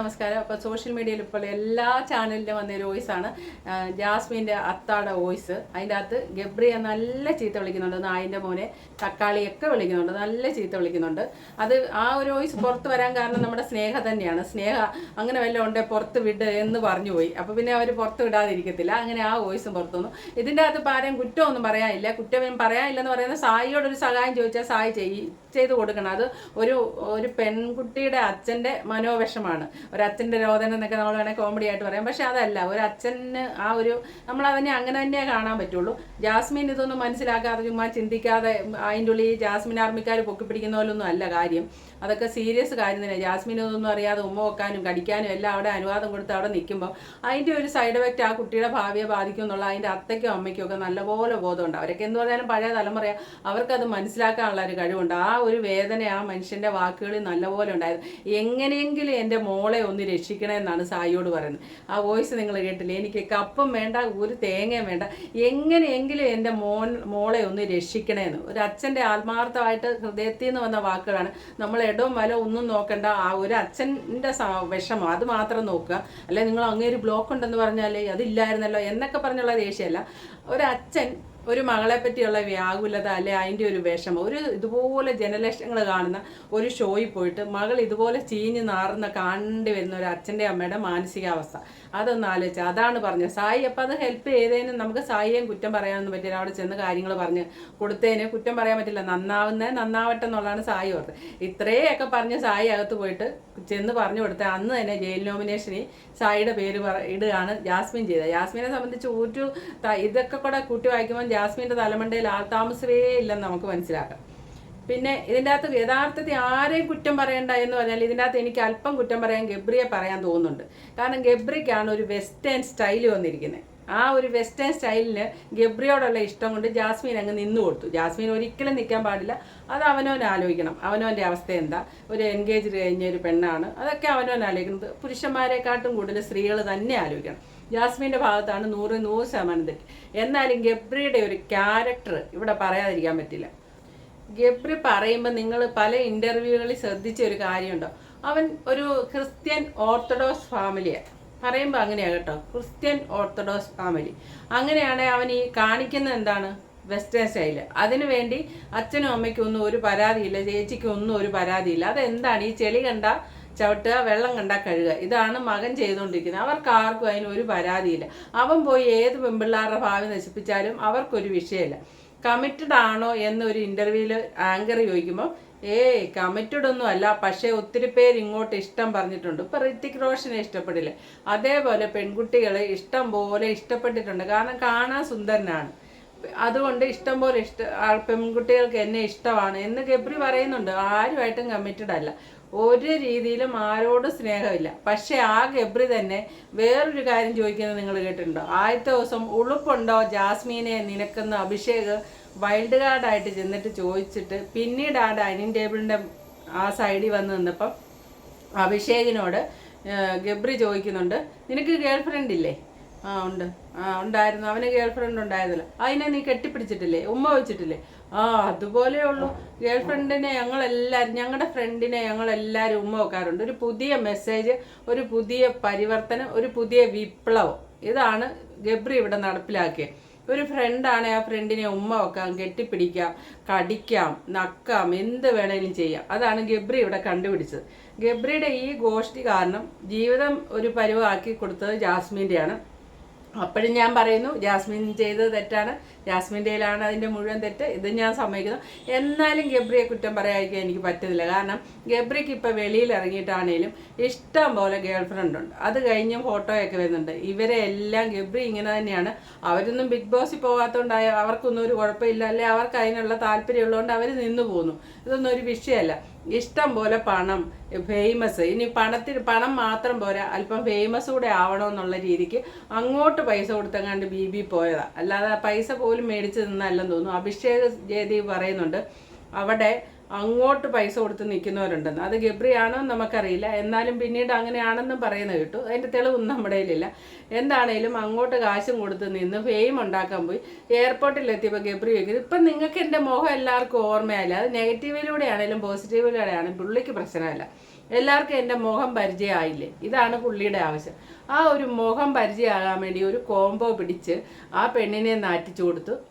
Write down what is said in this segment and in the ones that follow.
നമസ്കാരം. അപ്പോൾ സോഷ്യൽ മീഡിയയിൽ ഇപ്പോൾ എല്ലാ ചാനലിലും വന്നൊരു ആണ്. ജാസ്മിന്റെ അത്താടെ വോയിസ് അതിന്റെ അകത്ത് ഗബ്രിയെ നല്ല ചീത്ത വിളിക്കുന്നുണ്ട്. നായിന്റെ മോനെ തക്കാളിയൊക്കെ വിളിക്കുന്നുണ്ട്. നല്ല ചീത്ത വിളിക്കുന്നുണ്ട്. അത് ആ ഒരു വോയിസ് പുറത്ത് വരാൻ കാരണം നമ്മുടെ സ്നേഹ തന്നെയാണ്. സ്നേഹ അങ്ങനെ വല്ലതും ഉണ്ടേ പുറത്ത് വിട് എന്ന് പറഞ്ഞു പോയി. അപ്പോൾ പിന്നെ അവർ പുറത്ത് വിടാതിരിക്കത്തില്ല. അങ്ങനെ ആ വോയിസും പുറത്തു വന്നു. ഇതിന്റെ അകത്ത് പാരം കുറ്റമൊന്നും പറയാനില്ല. കുറ്റം പറയാനില്ലെന്ന് പറയുന്ന സായിയോടൊരു സഹായം ചോദിച്ചാൽ സായി ചെയ്യും ചെയ്ത് കൊടുക്കണം. അത് ഒരു ഒരു പെൺകുട്ടിയുടെ അച്ഛന്റെ മനോവിഷമാണ്. ഒരു അച്ഛന്റെ രോദനം എന്നൊക്കെ നമ്മൾ വേണമെങ്കിൽ കോമഡി ആയിട്ട് പറയാം. പക്ഷെ അതല്ല ഒരു അച്ഛന് ആ ഒരു നമ്മൾ അതിനെ അങ്ങനെ തന്നെ കാണാൻ പറ്റുള്ളൂ. ജാസ്മിൻ ഇതൊന്നും മനസ്സിലാക്കാതെ ചുമ്മാ ചിന്തിക്കാതെ അതിന്റെ ഉള്ളിൽ ജാസ്മിൻ ആർമിക്കാർ പൊക്കി പിടിക്കുന്ന പോലൊന്നും അല്ല കാര്യം. അതൊക്കെ സീരിയസ് കാര്യം തന്നെ ജാസ്മിൻ ഇതൊന്നും അറിയാതെ ഉമ്മ വെക്കാനും കടിക്കാനും എല്ലാം അവിടെ അനുവാദം കൊടുത്ത് അവിടെ നിൽക്കുമ്പോൾ അതിന്റെ ഒരു സൈഡ് എഫക്റ്റ് ആ കുട്ടിയുടെ ഭാവിയെ ബാധിക്കും എന്നുള്ള അതിന്റെ അത്തയ്ക്കും അമ്മയ്ക്കും ഒക്കെ നല്ലപോലെ ബോധമുണ്ട്. അവരൊക്കെ എന്ന് പറഞ്ഞാലും പഴയ തലമുറ അവർക്കത് മനസ്സിലാക്കാനുള്ള ഒരു കഴിവുണ്ട്. ആ ഒരു വേദന ആ മനുഷ്യന്റെ വാക്കുകളിൽ നല്ലപോലെ ഉണ്ടായിരുന്നു. എങ്ങനെയെങ്കിലും എന്റെ മോളെ ഒന്ന് രക്ഷിക്കണേ എന്നാണ് സായിയോട് പറയുന്നത്. ആ വോയിസ് നിങ്ങൾ കേട്ടില്ലേ? എനിക്ക് കപ്പം വേണ്ട ഒരു തേങ്ങയും വേണ്ട. എങ്ങനെയെങ്കിലും എന്റെ മോൻ മോളെ ഒന്ന് രക്ഷിക്കണേന്ന് ഒരു അച്ഛന്റെ ആത്മാർത്ഥമായിട്ട് ഹൃദയത്തിൽ നിന്ന് വന്ന വാക്കുകളാണ്. നമ്മൾ ഇടവും വല ഒന്നും നോക്കണ്ട. ആ ഒരു അച്ഛന്റെ വിഷമം അത് മാത്രം നോക്കുക. അല്ലെ നിങ്ങൾ അങ്ങേര് ബ്ലോക്ക് ഉണ്ടെന്ന് പറഞ്ഞാൽ അതില്ലായിരുന്നല്ലോ എന്നൊക്കെ പറഞ്ഞുള്ള ദേഷ്യമല്ല. ഒരു അച്ഛൻ ഒരു മകളെ പറ്റിയുള്ള വ്യാകുലത അല്ലെ അതിന്റെ ഒരു വിഷമം. ഒരു ഇതുപോലെ ജനലക്ഷങ്ങൾ കാണുന്ന ഒരു ഷോയിൽ പോയിട്ട് മകൾ ഇതുപോലെ ചീഞ്ഞ് നാറുന്ന കാണേണ്ടി വരുന്ന ഒരു അച്ഛന്റെ അമ്മയുടെ മാനസികാവസ്ഥ. അതൊന്ന് ആലോചിച്ച. അതാണ് പറഞ്ഞത്. സായി അപ്പം അത് ഹെൽപ്പ് ചെയ്തതിന് നമുക്ക് സായിയേയും കുറ്റം പറയാനൊന്നും പറ്റില്ല. അവിടെ ചെന്ന് കാര്യങ്ങൾ പറഞ്ഞ് കൊടുത്തേനെ കുറ്റം പറയാൻ പറ്റില്ല. നന്നാവുന്നേ നന്നാവട്ടെ എന്നുള്ളതാണ് സായി ഓർത്ത് ഇത്രയൊക്കെ പറഞ്ഞ് സായി അകത്ത് പോയിട്ട് ചെന്ന് പറഞ്ഞു കൊടുത്ത അന്ന് തന്നെ ജയിൽ നോമിനേഷനിൽ സായിയുടെ പേര് പറ ഇടുകയാണ് ജാസ്മിൻ ചെയ്തത്. ജാസ്മിനെ സംബന്ധിച്ച് ഒരു ഇതൊക്കെ കൂടെ കൂട്ടി വായിക്കുമ്പോൾ ജാസ്മിന്റെ തലമണ്ടയിൽ താമസവേ ഇല്ലെന്ന് നമുക്ക് മനസ്സിലാക്കാം. പിന്നെ ഇതിന്റെ അകത്ത് യഥാർത്ഥത്തിൽ ആരെയും കുറ്റം പറയണ്ട എന്ന് പറഞ്ഞാൽ ഇതിന്റെ അകത്ത് എനിക്ക് അല്പം കുറ്റം പറയാൻ ഗബ്രിയെ പറയാൻ തോന്നുന്നുണ്ട്. കാരണം ഗബ്രിക്കാണ് ഒരു വെസ്റ്റേൺ സ്റ്റൈൽ വന്നിരിക്കുന്നത്. ആ ഒരു വെസ്റ്റേൺ സ്റ്റൈലിന് ഗബ്രിയോടുള്ള ഇഷ്ടം കൊണ്ട് ജാസ്മിൻ അങ്ങ് നിന്നു കൊടുത്തു. ജാസ്മിൻ ഒരിക്കലും നിൽക്കാൻ പാടില്ല. അത് അവനവൻ ആലോചിക്കണം. അവനവന്റെ അവസ്ഥ എന്താ? ഒരു എൻഗേജ് കഴിഞ്ഞ ഒരു പെണ്ണാണ്. അതൊക്കെ അവനവൻ ആലോചിക്കുന്നത്. പുരുഷന്മാരെക്കാട്ടും കൂടുതൽ സ്ത്രീകൾ തന്നെ ആലോചിക്കണം. ജാസ്മിന്റെ ഭാഗത്താണ് നൂറ് നൂറ് ശതമാനം തെറ്റ്. എന്നാലും ഗബ്രിയുടെ ഒരു ക്യാരക്ടർ ഇവിടെ പറയാതിരിക്കാൻ പറ്റില്ല. ഗബ്രി പറയുമ്പോൾ നിങ്ങൾ പല ഇന്റർവ്യൂകളിൽ ശ്രദ്ധിച്ച ഒരു കാര്യമുണ്ടോ? അവൻ ഒരു ക്രിസ്ത്യൻ ഓർത്തഡോക്സ് ഫാമിലിയാണ് പറയുമ്പോൾ അങ്ങനെയാണ് കേട്ടോ. Christian Orthodox family. അങ്ങനെയാണെങ്കിൽ അവൻ ഈ കാണിക്കുന്നത് എന്താണ്? Western style. അതിനു വേണ്ടി അച്ഛനും അമ്മയ്ക്കും ഒന്നും ഒരു പരാതിയില്ല ചേച്ചിക്കും ഒന്നും ഒരു പരാതിയില്ല. അതെന്താണ്? ഈ ചെളി കണ്ട ചവിട്ടുക വെള്ളം കണ്ടാൽ കഴുകുക. ഇതാണ് മകൻ ചെയ്തുകൊണ്ടിരിക്കുന്നത്. അവർക്ക് ആർക്കും അതിന് ഒരു പരാതിയില്ല. അവൻ പോയി ഏത് പെൺപിള്ളാരുടെ ഭാവി നശിപ്പിച്ചാലും അവർക്കൊരു വിഷയമില്ല. കമ്മിറ്റഡ് ആണോ എന്നൊരു ഇന്റർവ്യൂവിൽ ആങ്കർ ചോദിക്കുമ്പോൾ ഏയ് കമ്മിറ്റഡ് ഒന്നും അല്ല. പക്ഷേ ഒത്തിരി പേര് ഇങ്ങോട്ട് ഇഷ്ടം പറഞ്ഞിട്ടുണ്ട്. ഇപ്പം ഋത്തിക് റോഷനെ ഇഷ്ടപ്പെടില്ലേ അതേപോലെ പെൺകുട്ടികളെ ഇഷ്ടം പോലെ ഇഷ്ടപ്പെട്ടിട്ടുണ്ട്. കാരണം കാണാൻ സുന്ദരനാണ്. അതുകൊണ്ട് ഇഷ്ടം പോലെ ഇഷ്ട പെൺകുട്ടികൾക്ക് എന്നെ ഇഷ്ടമാണ് എന്ന് ഗബ്രി പറയുന്നുണ്ട്. ആരുമായിട്ടും കമ്മിറ്റഡ് അല്ല. ഒരു രീതിയിലും ആരോടും സ്നേഹമില്ല. പക്ഷേ ആ ഗബ്രി തന്നെ വേറൊരു കാര്യം ചോദിക്കുന്നത് നിങ്ങൾ കേട്ടിട്ടുണ്ടോ? ആദ്യത്തെ ദിവസം ഉളുപ്പുണ്ടോ? ജാസ്മീനെ നിനക്കുന്ന അഭിഷേക് വൈൽഡ് കാർഡായിട്ട് ചെന്നിട്ട് ചോദിച്ചിട്ട് പിന്നീട് ആ ഡൈനിങ് ടേബിളിന്റെ ആ സൈഡിൽ വന്ന് നിന്നപ്പം അഭിഷേകിനോട് ഗബ്രി ചോദിക്കുന്നുണ്ട് നിനക്ക് ഗേൾ ഫ്രണ്ട് ഇല്ലേ ആ ഉണ്ട്. ആ ഉണ്ടായിരുന്നു. അവന് ഗേൾ ഫ്രണ്ട് ഉണ്ടായിരുന്നില്ല. അതിനെ നീ കെട്ടിപ്പിടിച്ചിട്ടില്ലേ? ഉമ്മ വെച്ചിട്ടില്ലേ? ആ അതുപോലെ ഉള്ളൂ. ഗേൾ ഫ്രണ്ടിനെ ഞങ്ങളെല്ലാവരും ഞങ്ങളുടെ ഫ്രണ്ടിനെ ഞങ്ങളെല്ലാവരും ഉമ്മ വെക്കാറുണ്ട്. ഒരു പുതിയ മെസ്സേജ് ഒരു പുതിയ പരിവർത്തനം ഒരു പുതിയ വിപ്ലവം. ഇതാണ് ഗബ്രി ഇവിടെ നടപ്പിലാക്കിയത് ഒരു ഫ്രണ്ടാണ് ആ ഫ്രണ്ടിനെ ഉമ്മ വെക്കാം കെട്ടിപ്പിടിക്കാം കടിക്കാം നക്കാം എന്ത് വേണേലും ചെയ്യാം. അതാണ് ഗബ്രി ഇവിടെ കണ്ടുപിടിച്ചത്. ഗബ്രിയുടെ ഈ ഗോഷ്ടി കാരണം ജീവിതം ഒരു പരുവാക്കി കൊടുത്തത് ജാസ്മിന്റെയാണ്. അപ്പോഴും ഞാൻ പറയുന്നു ജാസ്മിൻ ചെയ്തത് തെറ്റാണ്. ജാസ്മിന്റെയിലാണ് അതിന്റെ മുഴുവൻ തെറ്റ്. ഇത് ഞാൻ സമ്മതിക്കുന്നു. എന്നാലും ഗബ്രിയെ കുറ്റം പറയാതിരിക്കാൻ എനിക്ക് പറ്റുന്നില്ല കാരണം ഗബ്രിക്ക് ഇപ്പോൾ വെളിയിൽ ഇറങ്ങിയിട്ടാണേലും ഇഷ്ടം പോലെ ഗേൾ ഫ്രണ്ട് ഉണ്ട്. അത് കഴിഞ്ഞും ഫോട്ടോയൊക്കെ വരുന്നുണ്ട്. ഇവരെ എല്ലാം ഗബ്രി ഇങ്ങനെ തന്നെയാണ്. അവരൊന്നും ബിഗ് ബോസിൽ പോകാത്തതുകൊണ്ടായ അവർക്കൊന്നും ഒരു കുഴപ്പമില്ല. അല്ലെ അവർക്ക് അതിനുള്ള താല്പര്യമുള്ളതുകൊണ്ട് അവർ നിന്നു പോകുന്നു. ഇതൊന്നും ഒരു വിഷയമല്ല. ഇഷ്ടം പോലെ പണം ഫേമസ് ഇനി പണത്തിന് പണം മാത്രം പോരാ. അല്പം ഫേമസ് കൂടെ ആവണമെന്നുള്ള രീതിക്ക് അങ്ങോട്ട് പൈസ കൊടുത്തെങ്ങാണ്ട് ബി ബി പോയതാണ് അല്ലാതെ പൈസ പോലും മേടിച്ച് നിന്നല്ലെന്ന് തോന്നുന്നു. അഭിഷേക് ജയദേവ് പറയുന്നുണ്ട് അവിടെ അങ്ങോട്ട് പൈസ കൊടുത്ത് നിൽക്കുന്നവരുണ്ടെന്ന്. അത് ഗബ്രിയാണോ നമുക്കറിയില്ല. എന്നാലും പിന്നീട് അങ്ങനെയാണെന്നും പറയുന്നത് കേട്ടു. അതിന്റെ തെളിവൊന്നും നമ്മുടെ കയ്യിലില്ല. എന്താണേലും അങ്ങോട്ട് കാശും കൊടുത്ത് നിന്ന് ഫെയിം ഉണ്ടാക്കാൻ പോയി. എയർപോർട്ടിൽ എത്തിയപ്പോൾ ഗബ്രി ചോദിക്കുന്നത് ഇപ്പം നിങ്ങൾക്ക് എന്റെ മോഹം എല്ലാവർക്കും ഓർമ്മയല്ല? അത് നെഗറ്റീവിലൂടെ ആണെങ്കിലും പോസിറ്റീവിലൂടെ ആണെങ്കിലും പുള്ളിക്ക് പ്രശ്നമല്ല. എല്ലാവർക്കും എന്റെ മുഖം പരിചയമായില്ലേ? ഇതാണ് പുള്ളിയുടെ ആവശ്യം. ആ ഒരു മുഖം പരിചയമാകാൻ വേണ്ടി ഒരു കോംബോ പിടിച്ച് ആ പെണ്ണിനെ നാറ്റിച്ചു കൊടുത്തു.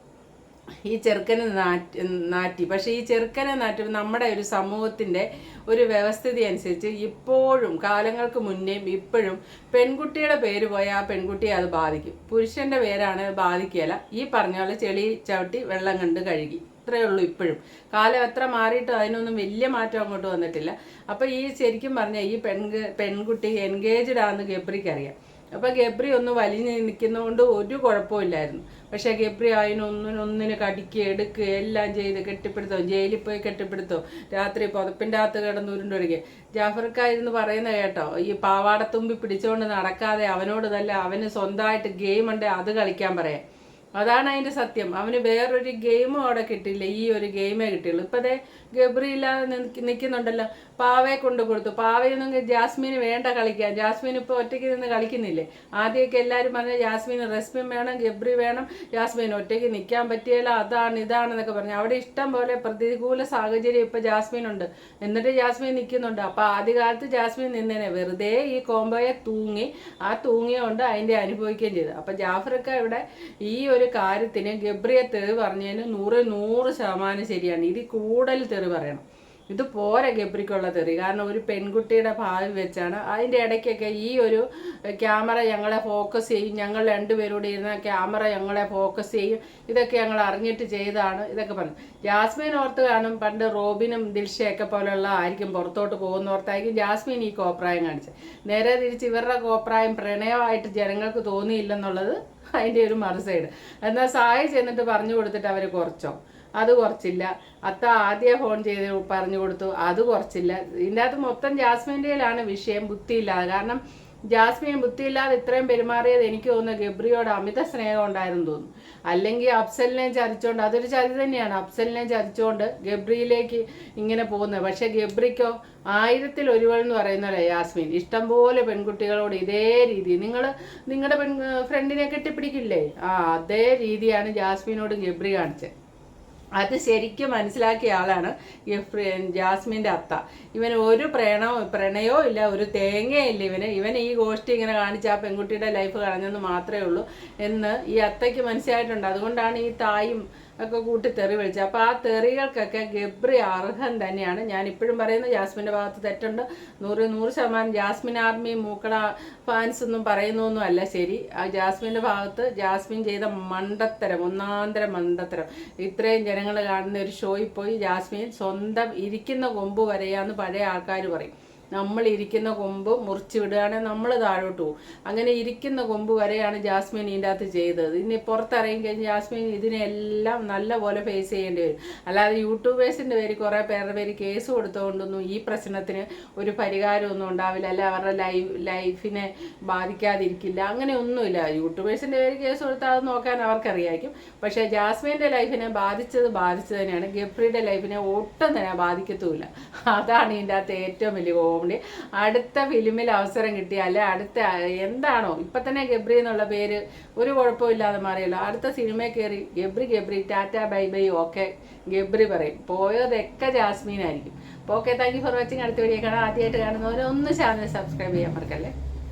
ഈ ചെറുക്കനെ നാറ്റി നാറ്റി. പക്ഷേ ഈ ചെറുക്കനെ നാറ്റി നമ്മുടെ ഒരു സമൂഹത്തിന്റെ ഒരു വ്യവസ്ഥിതി അനുസരിച്ച് ഇപ്പോഴും കാലങ്ങൾക്ക് മുന്നേയും ഇപ്പോഴും പെൺകുട്ടിയുടെ പേര് പോയാൽ ആ പെൺകുട്ടിയെ അത് ബാധിക്കും. പുരുഷന്റെ പേരാണ് ബാധിക്കുകയില്ല. ഈ പറഞ്ഞ പോലെ ചെളി ചവിട്ടി വെള്ളം കണ്ട് കഴുകി. ഇത്രയേ ഉള്ളൂ ഇപ്പോഴും. കാലം എത്ര മാറിയിട്ട് അതിനൊന്നും വലിയ മാറ്റം അങ്ങോട്ട് വന്നിട്ടില്ല. അപ്പോൾ ഈ ശരിക്കും പറഞ്ഞാൽ ഈ പെൺ പെൺകുട്ടി എൻഗേജ്ഡ് ആണെന്ന് ഗബ്രിക്ക് അറിയാം. അപ്പോൾ ഗബ്രി ഒന്ന് വലിഞ്ഞ് നിൽക്കുന്നതുകൊണ്ട് ഒരു കുഴപ്പമില്ലായിരുന്നു. പക്ഷേ ഗബ്രി അതിനൊന്നിനൊന്നിന് കടിക്കുക എടുക്കുക എല്ലാം ചെയ്ത് കെട്ടിപ്പിടുത്തോ ജയിലിൽ പോയി കെട്ടിപ്പിടുത്തോ രാത്രി പുതപ്പിന്റെ അകത്ത് കിടന്ന് ഉരുണ്ടൊരുകെ ജാഫർക്കായിരുന്നു പറയുന്നത് കേട്ടോ ഈ പാവാടത്തുമ്പി പിടിച്ചുകൊണ്ട് നടക്കാതെ അവനോട് നല്ല അവന് സ്വന്തമായിട്ട് ഗെയിം ഉണ്ട് അത് കളിക്കാൻ പറയാം അതാണ് അതിന്റെ സത്യം. അവന് വേറൊരു ഗെയിമും അവിടെ കിട്ടില്ല ഈ ഒരു ഗെയിമേ കിട്ടിയുള്ളൂ. ഇപ്പം ദേ ഗബ്രിയില്ലാതെ നിൽക്കുന്നുണ്ടല്ലോ പാവയെ കൊണ്ട് കൊടുത്തു. പാവയൊന്നും ജാസ്മിന് വേണ്ട കളിക്കാൻ. ജാസ്മിൻ ഇപ്പോൾ ഒറ്റയ്ക്ക് നിന്ന് കളിക്കുന്നില്ലേ? ആദ്യമൊക്കെ എല്ലാവരും പറഞ്ഞ ജാസ്മീൻ റെസ്മിൻ വേണം ഗബ്രി വേണം. ജാസ്മിൻ ഒറ്റയ്ക്ക് നിൽക്കാൻ പറ്റിയല്ല അതാണ് ഇതാണെന്നൊക്കെ പറഞ്ഞു. അവിടെ ഇഷ്ടം പോലെ പ്രതികൂല സാഹചര്യം ഇപ്പോൾ ജാസ്മിനുണ്ട്. എന്നിട്ട് ജാസ്മിൻ നിൽക്കുന്നുണ്ട് അപ്പോൾ ആദ്യകാലത്ത് ജാസ്മിൻ നിന്നേനെ വെറുതെ ഈ കോംബോയെ തൂങ്ങി ആ തൂങ്ങിയോണ്ട് അതിന്റെ അനുഭവിക്കുകയും ചെയ്തു. അപ്പോൾ ജാഫറൊക്കെ ഇവിടെ ഈ ഒരു കാര്യത്തിന് ഗബ്രിയെ തെറി പറഞ്ഞതിന് നൂറ് നൂറ് ശതമാനം ശരിയാണ്. ഇത് കൂടുതൽ തെറി പറയണം. ഇത് പോരെ ഗബ്രിക്കുള്ള തെറി. കാരണം ഒരു പെൺകുട്ടിയുടെ ഭാവി വെച്ചാണ് അതിന്റെ ഇടയ്ക്കൊക്കെ ഈ ഒരു ക്യാമറ ഞങ്ങളെ ഫോക്കസ് ചെയ്യും. ഞങ്ങൾ രണ്ടുപേരോട് ഇരുന്ന ക്യാമറ ഞങ്ങളെ ഫോക്കസ് ചെയ്യും. ഇതൊക്കെ ഞങ്ങൾ അറിഞ്ഞിട്ട് ചെയ്താണ് ഇതൊക്കെ പറഞ്ഞു. ജാസ്മിൻ ഓർത്ത് കാണും പണ്ട് റോബിനും ദിൽഷയൊക്കെ പോലെയുള്ള ആയിരിക്കും പുറത്തോട്ട് പോകുന്നോർത്തായിരിക്കും ജാസ്മിൻ ഈ കോപ്രായം കാണിച്ചത്. നേരെ തിരിച്ച് ഇവരുടെ കോപ്രായം പ്രണയമായിട്ട് ജനങ്ങൾക്ക് തോന്നിയില്ലെന്നുള്ളത് അതിന്റെ ഒരു മറുസൈഡ് എന്നാൽ സായി ചെന്നിട്ട് പറഞ്ഞു കൊടുത്തിട്ട് അവർ കുറച്ചോ? അത് കുറച്ചില്ല. അത്ത ആദ്യം ഫോൺ ചെയ്ത് പറഞ്ഞു കൊടുത്തു. അത് കുറച്ചില്ല. ഇതിന്റെ അകത്ത് മൊത്തം ജാസ്മിന്റെയിലാണ് വിഷയം. ബുദ്ധിയില്ലാതെ. കാരണം ജാസ്മിൻ ബുദ്ധിയില്ലാതെ ഇത്രയും പെരുമാറിയത് എനിക്ക് തോന്നുന്നു ഗബ്രിയോട് അമിത സ്നേഹം ഉണ്ടായിരുന്നു തോന്നുന്നു. അല്ലെങ്കിൽ അഫ്സലിനെ ചതിച്ചോണ്ട് അതൊരു ചതി തന്നെയാണ്. അഫ്സലിനെ ചതിച്ചോണ്ട് ഗബ്രിയിലേക്ക് ഇങ്ങനെ പോകുന്നത്. പക്ഷെ ഗബ്രിക്കോ ആയിരത്തിൽ ഒരുവൾ എന്ന് പറയുന്നല്ലേ യാസ്മിൻ ഇഷ്ടംപോലെ പെൺകുട്ടികളോട് ഇതേ രീതി. നിങ്ങൾ നിങ്ങളുടെ പെൺ ഫ്രണ്ടിനെ കെട്ടിപ്പിടിക്കില്ലേ? ആ അതേ രീതിയാണ് ജാസ്മിനോട് ഗബ്രി കാണിച്ചത്. അത് ശരിക്കും മനസ്സിലാക്കിയ ആളാണ് ഈ ജാസ്മിന്റെ അത്ത. ഇവന് ഒരു പ്രണയോ പ്രണയോ ഇല്ല ഒരു തേങ്ങയില്ല ഇവന്. ഇവൻ ഈ ഗോഷ്ടി ഇങ്ങനെ കാണിച്ച് ആ പെൺകുട്ടിയുടെ ലൈഫ് കളഞ്ഞെന്ന് മാത്രമേ ഉള്ളൂ എന്ന് ഈ അത്തയ്ക്ക് മനസ്സിലായിട്ടുണ്ട്. അതുകൊണ്ടാണ് ഈ തായും ഒക്കെ കൂട്ടി തെറി വിളിച്ചത് അപ്പോൾ ആ തെറികൾക്കൊക്കെ ഗബ്രി അർഹൻ തന്നെയാണ്. ഞാൻ ഇപ്പോഴും പറയുന്നത് ജാസ്മിന്റെ ഭാഗത്ത് തെറ്റുണ്ട്. നൂറ് നൂറ് ശതമാനം ജാസ്മിൻ ആർമി മൂക്കട ഫാൻസ് ഒന്നും പറയുന്നൊന്നും അല്ല ശരി. ആ ജാസ്മിന്റെ ഭാഗത്ത് ജാസ്മിൻ ചെയ്ത മണ്ടത്തരം ഒന്നാന്തര മണ്ടത്തരം. ഇത്രയും ജനങ്ങൾ കാണുന്ന ഒരു ഷോയിൽ പോയി ജാസ്മിൻ സ്വന്തം ഇരിക്കുന്ന കൊമ്പ് വരെയാന്ന് പഴയ ആൾക്കാർ പറയും. നമ്മൾ ഇരിക്കുന്ന കൊമ്പ് മുറിച്ച് വിടുകയാണെങ്കിൽ നമ്മൾ താഴോട്ട് പോകും അങ്ങനെ ഇരിക്കുന്ന കൊമ്പ് വരെയാണ് ജാസ്മിൻ ഇതിന്റെ അകത്ത് ചെയ്തത്. ഇനി പുറത്തിറങ്ങി കഴിഞ്ഞ് ജാസ്മിൻ ഇതിനെല്ലാം നല്ല പോലെ ഫേസ് ചെയ്യേണ്ടി വരും. അല്ലാതെ യൂട്യൂബേഴ്സിന്റെ പേര് കുറേ പേരുടെ പേര് കേസ് കൊടുത്തുകൊണ്ടൊന്നും ഈ പ്രശ്നത്തിന് ഒരു പരിഹാരമൊന്നും ഉണ്ടാവില്ല. അല്ല അവരുടെ ലൈഫ് ലൈഫിനെ ബാധിക്കാതിരിക്കില്ല. അങ്ങനെ ഒന്നുമില്ല. യൂട്യൂബേഴ്സിന്റെ പേര് കേസ് കൊടുത്താൽ അത് നോക്കാൻ അവർക്കറിയായിരിക്കും. പക്ഷേ ജാസ്മിന്റെ ലൈഫിനെ ബാധിച്ചത് ബാധിച്ചത് തന്നെയാണ്. ഗബ്രിയുടെ ലൈഫിനെ ഒട്ടും തന്നെ ബാധിക്കത്തുമില്ല. അതാണ് ഇതിന്റെ അകത്ത് ഏറ്റവും വലിയ കോമഡി അടുത്ത ഫിലിമിൽ അവസരം കിട്ടിയാൽ അടുത്ത എന്താണോ ഇപ്പം തന്നെ ഗബ്രി എന്നുള്ള പേര് ഒരു കുഴപ്പമില്ലാതെ മാറിയല്ലോ. അടുത്ത സിനിമയിൽ കയറി Gabri Gabri ta-ta bye bye okay Gabri പറയും. പോയതൊക്കെ ജാസ്മീൻ ആയിരിക്കും okay thank you for watching അടുത്ത വീഡിയോ കാണാം. ആദ്യമായിട്ട് കാണുന്നവരെ ഒന്ന് ചാനൽ സബ്സ്ക്രൈബ് ചെയ്യാൻ മറക്കല്ലേ?